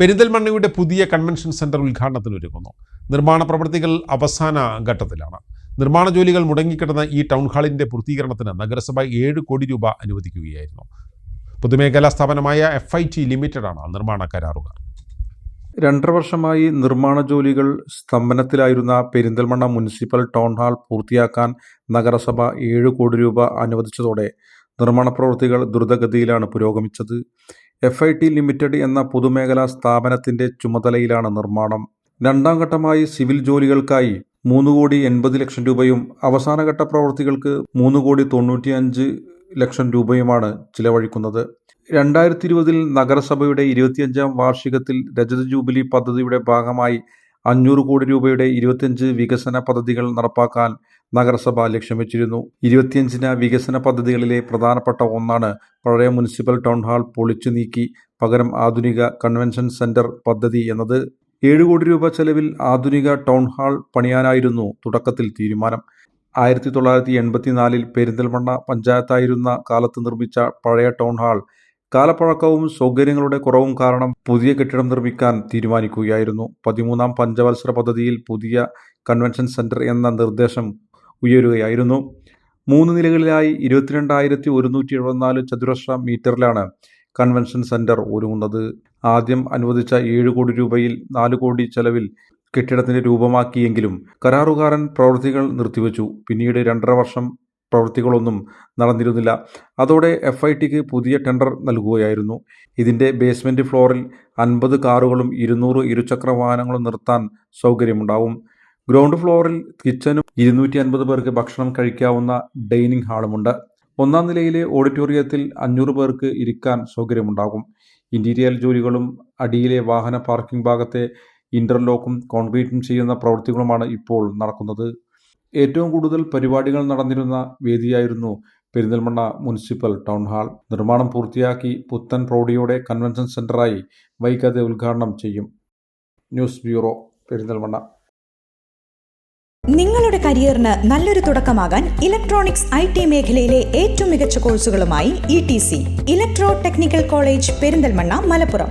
പെരിന്തൽമണ്ണയുടെ പുതിയ convention centre ഉദ്ഘാടനത്തിന് ഒരുങ്ങുന്നു. നിർമ്മാണ പ്രവൃത്തികൾ അവസാന ഘട്ടത്തിലാണ്. നിർമ്മാണ ജോലികൾ മുടങ്ങിക്കിടന്ന ഈ ടൗൺ ഹാളിന്റെ പൂർത്തീകരണത്തിന് നഗരസഭ ഏഴ് കോടി രൂപ അനുവദിക്കുകയായിരുന്നു. പൊതുമേഖലാ സ്ഥാപനമായ എഫ് ഐ ടി ലിമിറ്റഡാണ് നിർമ്മാണ കരാറുകാർ. രണ്ടര വർഷമായി നിർമ്മാണ ജോലികൾ സ്തംഭനത്തിലായിരുന്ന പെരിന്തൽമണ്ണ മുനിസിപ്പൽ ടൗൺ ഹാൾ പൂർത്തിയാക്കാൻ നഗരസഭ ഏഴ് കോടി രൂപ അനുവദിച്ചതോടെ നിർമ്മാണ പ്രവൃത്തികൾ ദ്രുതഗതിയിലാണ് പുരോഗമിച്ചത്. എഫ് ഐ ടി ലിമിറ്റഡ് എന്ന പൊതുമേഖലാ സ്ഥാപനത്തിന്റെ ചുമതലയിലാണ് നിർമ്മാണം. രണ്ടാം ഘട്ടമായി സിവിൽ ജോലികൾക്കായി മൂന്ന് കോടി എൺപത് ലക്ഷം രൂപയും അവസാനഘട്ട പ്രവൃത്തികൾക്ക് മൂന്ന് കോടി തൊണ്ണൂറ്റിയഞ്ച് ലക്ഷം രൂപയുമാണ് ചിലവഴിക്കുന്നത്. രണ്ടായിരത്തി ഇരുപതിൽ നഗരസഭയുടെ ഇരുപത്തിയഞ്ചാം വാർഷികത്തിൽ രജത ജൂബിലി പദ്ധതിയുടെ ഭാഗമായി അഞ്ഞൂറ് കോടി രൂപയുടെ ഇരുപത്തിയഞ്ച് വികസന പദ്ധതികൾ നടപ്പാക്കാൻ നഗരസഭ ലക്ഷ്യം വെച്ചിരുന്നു. ഇരുപത്തിയഞ്ചിന വികസന പദ്ധതികളിലെ പ്രധാനപ്പെട്ട ഒന്നാണ് പഴയ മുനിസിപ്പൽ ടൗൺ ഹാൾ പൊളിച്ചു നീക്കി പകരം ആധുനിക കൺവെൻഷൻ സെന്റർ പദ്ധതി എന്നത്. ഏഴ് കോടി രൂപ ചെലവിൽ ആധുനിക ടൗൺ ഹാൾ പണിയാനായിരുന്നു തുടക്കത്തിൽ തീരുമാനം. ആയിരത്തി തൊള്ളായിരത്തി എൺപത്തിനാലിൽ പെരിന്തൽമണ്ണ പഞ്ചായത്തായിരുന്ന കാലത്ത് നിർമ്മിച്ച പഴയ ടൗൺ ഹാൾ കാലപ്പഴക്കവും സൗകര്യങ്ങളുടെ കുറവും കാരണം പുതിയ കെട്ടിടം നിർമ്മിക്കാൻ തീരുമാനിക്കുകയായിരുന്നു. പതിമൂന്നാം പഞ്ചവത്സര പദ്ധതിയിൽ പുതിയ കൺവെൻഷൻ സെന്റർ എന്ന നിർദ്ദേശം ഉയരുകയായിരുന്നു. മൂന്ന് നിലകളിലായി ഇരുപത്തിരണ്ടായിരത്തി ഒരുന്നൂറ്റി എഴുപത്തിനാല് ചതുരശ്ര മീറ്ററിലാണ് കൺവെൻഷൻ സെന്റർ ഒരുങ്ങുന്നത്. ആദ്യം അനുവദിച്ച ഏഴ് കോടി രൂപയിൽ നാല് കോടി ചെലവിൽ കെട്ടിടത്തിന് രൂപമാക്കിയെങ്കിലും കരാറുകാരൻ പ്രവൃത്തികൾ നിർത്തിവച്ചു. പിന്നീട് രണ്ടര വർഷം പ്രവൃത്തികളൊന്നും നടന്നിരുന്നില്ല. അതോടെ എഫ് ഐ ടിക്ക് പുതിയ ടെൻഡർ നൽകുകയായിരുന്നു. ഇതിന്റെ ബേസ്മെന്റ് ഫ്ലോറിൽ അൻപത് കാറുകളും ഇരുന്നൂറ് ഇരുചക്ര വാഹനങ്ങളും നിർത്താൻ സൗകര്യമുണ്ടാവും. ഗ്രൗണ്ട് ഫ്ലോറിൽ കിച്ചനും ഇരുന്നൂറ്റി അൻപത് പേർക്ക് ഭക്ഷണം കഴിക്കാവുന്ന ഡൈനിങ് ഹാളുമുണ്ട് ഒന്നാം നിലയിലെ ഓഡിറ്റോറിയത്തിൽ അഞ്ഞൂറ് പേർക്ക് ഇരിക്കാൻ സൗകര്യമുണ്ടാകും. ഇന്റീരിയൽ ജോലികളും അടിയിലെ വാഹന പാർക്കിംഗ് ഭാഗത്തെ ഇന്റർലോക്കും കോൺക്രീറ്റും ചെയ്യുന്ന പ്രവൃത്തികളുമാണ് ഇപ്പോൾ നടക്കുന്നത്. ഏറ്റവും കൂടുതൽ പരിപാടികൾ നടന്നിരുന്ന വേദിയായിരുന്നു പെരിന്തൽമണ്ണ മുനിസിപ്പൽ ടൗൺ ഹാൾ. നിർമ്മാണം പൂർത്തിയാക്കി പുത്തൻ പ്രൗഢിയോടെ കൺവെൻഷൻ സെന്ററായി വൈകാതെ ഉദ്ഘാടനം ചെയ്യും. News bureau Perinthalmanna. നിങ്ങളുടെ കരിയറിന് നല്ലൊരു തുടക്കമാകാൻ ഇലക്ട്രോണിക്സ് ഐ ടി മേഖലയിലെ ഏറ്റവും മികച്ച കോഴ്സുകളുമായി E T C electro technical college Perinthalmanna Malappuram.